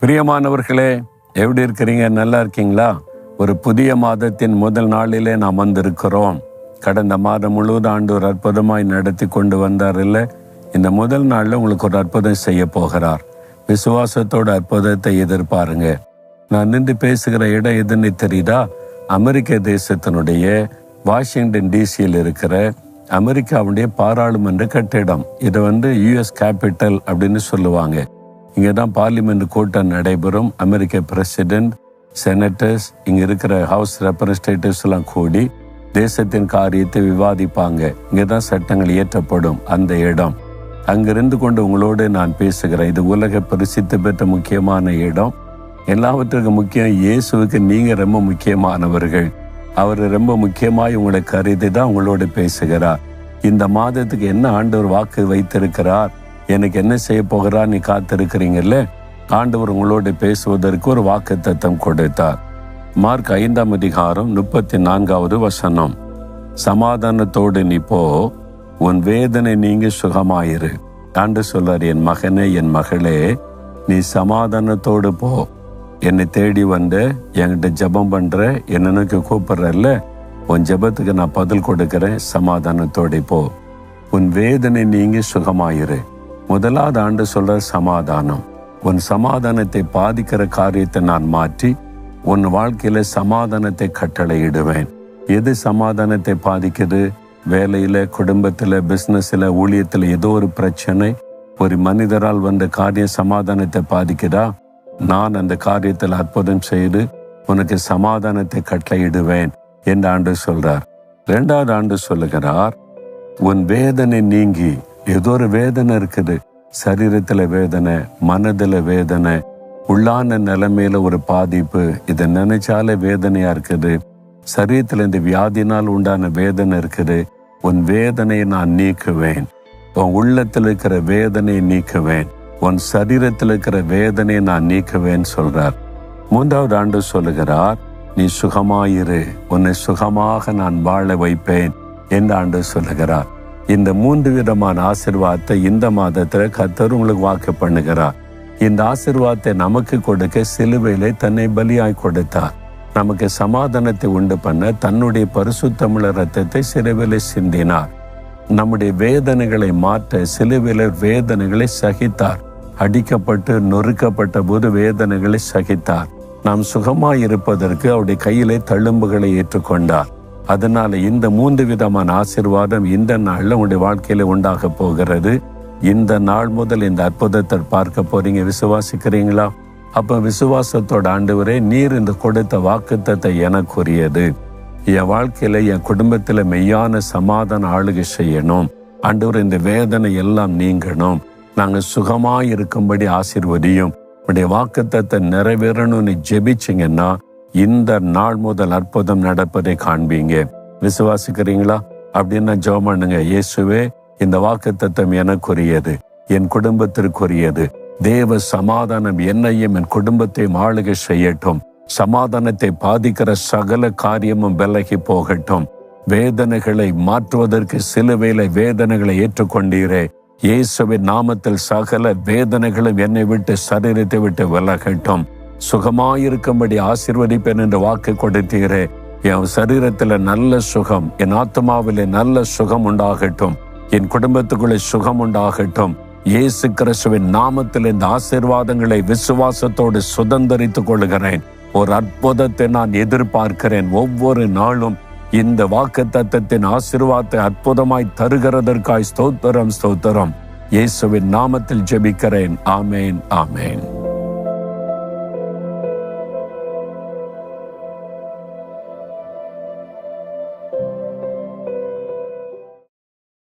பிரியமானவர்களே எப்படி இருக்கிறீங்க? நல்லா இருக்கீங்களா? ஒரு புதிய மாதத்தின் முதல் நாளிலே நாம் வந்திருக்கிறோம். கடந்த மாதம் முழுவதும் ஆண்டு ஒரு அற்புதமாய் நடத்தி கொண்டு வந்தார். இல்லை இந்த முதல் நாளில் உங்களுக்கு ஒரு அற்புதம் செய்ய போகிறார். விசுவாசத்தோட அற்புதத்தை எதிர்பாருங்க. நான் நின்று பேசுகிற இடம் எதுன்னு தெரியுதா? அமெரிக்க தேசத்தினுடைய வாஷிங்டன் டிசியில் இருக்கிற அமெரிக்காவுடைய பாராளுமன்ற கட்டிடம். இதை வந்து யுஎஸ் கேபிட்டல் அப்படின்னு சொல்லுவாங்க. இங்கே தான் பார்லிமெண்ட் கூட்டம் நடைபெறும். அமெரிக்க பிரசிடென்ட் செனட்டர்ஸ் இங்கே இருக்கிற ஹவுஸ் ரெப்ரஸன்டேட்டிவ்ஸ் எல்லாம் கூடி தேசத்தின் காரியத்தை விவாதிப்பாங்க. இங்கே தான் சட்டங்கள் இயற்றப்படும் அந்த இடம். அங்கிருந்து கொண்டு உங்களோடு நான் பேசுகிறேன். இது உலக பிரசித்தி பெற்ற முக்கியமான இடம். எல்லாவற்றுக்கும் முக்கியம் இயேசுவுக்கு. நீங்கள் ரொம்ப முக்கியமானவர்கள். அவர் ரொம்ப முக்கியமாய் உங்களை கருதி தான் உங்களோடு பேசுகிறார். இந்த மாதத்துக்கு என்ன ஆண்டவர் வாக்கு வைத்திருக்கிறார்? எனக்கு என்ன செய்ய போகிறார் நீ காத்திருக்கிறீங்கல்ல? ஆண்டவர் உங்களோடு பேசுவதற்கு ஒரு வாக்கு தத்தம் கொடுத்தார். மார்க் ஐந்தாம் அதிகாரம் முப்பத்தி நான்காவது வசனம். சமாதானத்தோடு நீ போ. உன் வேதனை நீங்க சுகமாயிரு. ஆண்டு சொல்றார் என் மகனே என் மகளே நீ சமாதானத்தோடு போ. என்னை தேடி வந்த என்கிட்ட ஜெபம் பண்ற என்ன கூப்பிட்றல்ல கூப்பிடுறல்ல உன் ஜெபத்துக்கு நான் பதில் கொடுக்கிறேன் சமாதானத்தோடு போ. உன் வேதனை நீங்க சுகமாயிரு. முதலாவது ஆண்டு சொல்ற சமாதானம். உன் சமாதானத்தை பாதிக்கிற காரியத்தை நான் மாற்றி உன் வாழ்க்கையில சமாதானத்தை கட்டளையிடுவேன். எது சமாதானத்தை பாதிக்குது? வேலையில குடும்பத்துல பிசினஸ்ல ஊழியத்துல ஏதோ ஒரு பிரச்சனை ஒரு மனிதரால் வந்த காரியம் சமாதானத்தை பாதிக்குதா? நான் அந்த காரியத்தில் அற்புதம் செய்து உனக்கு சமாதானத்தை கட்டளையிடுவேன் என்று ஆண்டு சொல்றார். இரண்டாவது ஆண்டு சொல்லுகிறார் உன் வேதனை நீங்கி ஏதோ ஒரு வேதனை இருக்குது. சரீரத்துல வேதனை மனதுல வேதனை உள்ளான நிலைமையில ஒரு பாதிப்பு. இதை நினைச்சாலே வேதனையா இருக்குது. சரீரத்துல இந்த வியாதினால் உண்டான வேதனை இருக்குது. உன் வேதனையை நான் நீக்குவேன். உன் உள்ளத்தில் இருக்கிற வேதனையை நீக்குவேன். உன் சரீரத்தில் இருக்கிற வேதனையை நான் நீக்குவேன் சொல்றார். மூன்றாவது ஆண்டு சொல்லுகிறார் நீ சுகமாயிரு உன்னை சுகமாக நான் வாழ வைப்பேன் என்று ஆண்டு சொல்லுகிறார். இந்த மூன்று விதமான ஆசிர்வாதத்தை இந்த மாதத்தில் கத்தர் உங்களுக்கு வாக்கு பண்ணுகிறார். இந்த ஆசிர்வாதத்தை நமக்கு கொடுக்க சிலுவையிலே தன்னை பலியாய் கொடுத்தார். நமக்கு சமாதானத்தை உண்டு பண்ண தன்னுடைய பரிசுத்தமிழ ரத்தத்தை சிலுவையிலே சிந்தினார். நம்முடைய வேதனைகளை மாற்ற சிலுவையில வேதனைகளை சகித்தார். அடிக்கப்பட்டு நொறுக்கப்பட்ட போது வேதனைகளை சகித்தார். நாம் சுகமாய் இருப்பதற்கு அவருடைய கையிலே தழும்புகளை ஏற்றுக்கொண்டார். அதனால இந்த மூன்று விதமான ஆசிர்வாதம் இந்த நாள்ல உங்களுடைய வாழ்க்கையில உண்டாக போகிறது. இந்த நாள் முதல் இந்த அற்புதத்தை பார்க்க போறீங்க. விசுவாசிக்கிறீங்களா? அப்ப விசுவாசத்தோட ஆண்டவரே நீர் இந்த கொடுத்த வாக்குத்தத்தை எனக்குரியது. என் வாழ்க்கையில என் குடும்பத்துல மெய்யான சமாதான ஆளுகை செய்யணும். ஆண்டவர் இந்த வேதனை எல்லாம் நீங்கணும். நாங்க சுகமாய் இருக்கும்படி ஆசிர்வதியும் உடைய வாக்குத்தத்தை நிறைவேறணும்னு ஜெபிச்சிங்கன்னா இந்த நாள் முதல் அற்புதம் நடப்பதை காண்பீங்க. விசுவாசிக்கிறீங்களா? அப்படின்னா ஜெபம் பண்ணுங்க. இயேசுவே இந்த வாக்குத்தத்தம் எனக்குரியது என் குடும்பத்திற்குரியது. தேவ சமாதானம் என்னையும் என் குடும்பத்தையும் ஆளுகை செய்யட்டும். சமாதானத்தை பாதிக்கிற சகல காரியமும் விலகி போகட்டும். வேதனைகளை மாற்றுவதற்கு சிலுவையில வேதனைகளை ஏற்றுக்கொண்டீரே. இயேசுவின் நாமத்தில் சகல வேதனைகளும் என்னை விட்டு சரீரத்தை விட்டு விலகட்டும். சுகமாயிருக்கும்படி ஆசிர்வதிப்பேன் என்று வாக்கு கொடுத்தீரே. என் சரீரத்துல நல்ல சுகம் என் ஆத்மாவிலே நல்ல சுகம் உண்டாகட்டும். என் குடும்பத்துக்குள்ளே சுகம் உண்டாகட்டும். இயேசு கிறிஸ்துவின் நாமத்தில் இந்த ஆசிர்வாதங்களை விசுவாசத்தோடு சுதந்திரித்துக் கொள்கிறேன். ஒரு அற்புதத்தை நான் எதிர்பார்க்கிறேன் ஒவ்வொரு நாளும். இந்த வாக்கு தத்தத்தின் ஆசிர்வாதத்தை அற்புதமாய் தருகிறதற்காய் ஸ்தோத்திரம் ஸ்தோத்திரம். இயேசுவின் நாமத்தில் ஜெபிக்கிறேன். ஆமேன் ஆமேன்.